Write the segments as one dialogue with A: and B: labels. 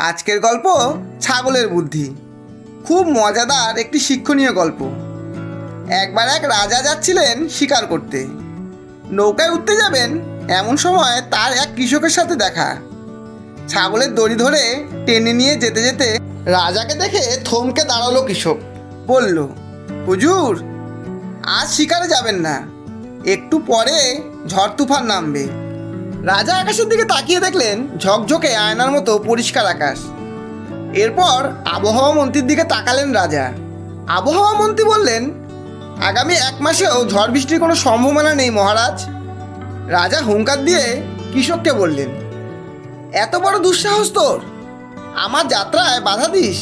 A: আজকের গল্প ছাগলের বুদ্ধি। খুব মজাদার একটি শিক্ষণীয় গল্প। একবার এক রাজা যাচ্ছিলেন শিকার করতে। নৌকায় উঠতে যাবেন এমন সময় তার এক কৃষকের সাথে দেখা। ছাগলের দড়ি ধরে টেনে নিয়ে যেতে যেতে রাজাকে দেখে থমকে দাঁড়াল কৃষক। বলল, হুজুর, আজ শিকারে যাবেন না। একটু পরে ঝড় তুফান নামবে। রাজা আকাশের দিকে তাকিয়ে দেখলেন ঝকঝকে আয়নার মতো পরিষ্কার আকাশ। এরপর আবহাওয়া মন্ত্রীর দিকে তাকালেন রাজা। আবহাওয়া মন্ত্রী বললেন, আগামী এক মাসেও ঝড় বৃষ্টির কোনো সম্ভাবনা নেই, মহারাজ। রাজা হুঙ্কার দিয়ে কৃষককে বললেন, এত বড় দুঃসাহস তোর। আমার যাত্রায় বাধা দিস,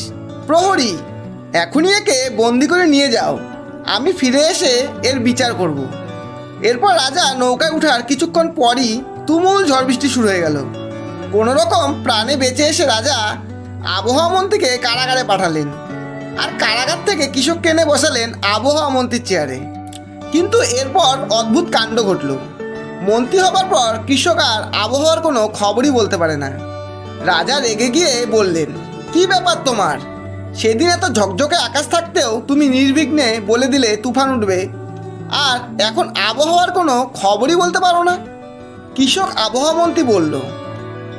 A: প্রহরী। এখনই একে বন্দি করে নিয়ে যাও। আমি ফিরে এসে এর বিচার করব। এরপর রাজা নৌকায় ওঠার কিছুক্ষণ পরই তুমুল ঝড় বৃষ্টি শুরু হয়ে গেল। কোনো রকম প্রাণে বেঁচে এসে রাজা আবহাওয়া মন্ত্রীকে কারাগারে পাঠালেন আর কারাগার থেকে কৃষককে এনে বসালেন আবহাওয়া মন্ত্রীর চেয়ারে। কিন্তু এরপর অদ্ভুত কাণ্ড ঘটল। মন্ত্রী হবার পর কৃষক আর আবহাওয়ার কোনো খবরই বলতে পারে না। রাজা রেগে গিয়ে বললেন, কি ব্যাপার তোমার? সেদিন এত ঝকঝকে আকাশ থাকতেও তুমি নির্বিঘ্নে বলে দিলে তুফান উঠবে। আর এখন আবহাওয়ার কোনো খবরই বলতে পারো না? কৃষক আবহাওয়া মন্ত্রী বলল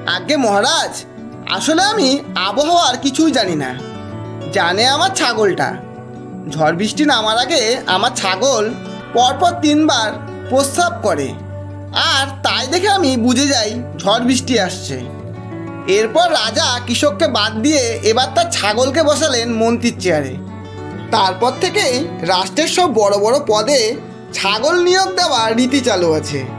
A: আগে মহারাজ, আসলে আমি আবহাওয়ার কিছুই জানি না। জানে আমার ছাগলটা। ঝড় বৃষ্টি নামার আগে আমার ছাগল পরপর তিনবার প্রস্রাব করে। আর তাই দেখে আমি বুঝে যাই ঝড় বৃষ্টি আসছে। এরপর রাজা কৃষককে বাদ দিয়ে এবার তার ছাগলকে বসালেন মন্ত্রীর চেয়ারে। তারপর থেকে রাষ্ট্রের সব বড় বড় পদে ছাগল নিয়োগ দেওয়ার রীতি চালু আছে।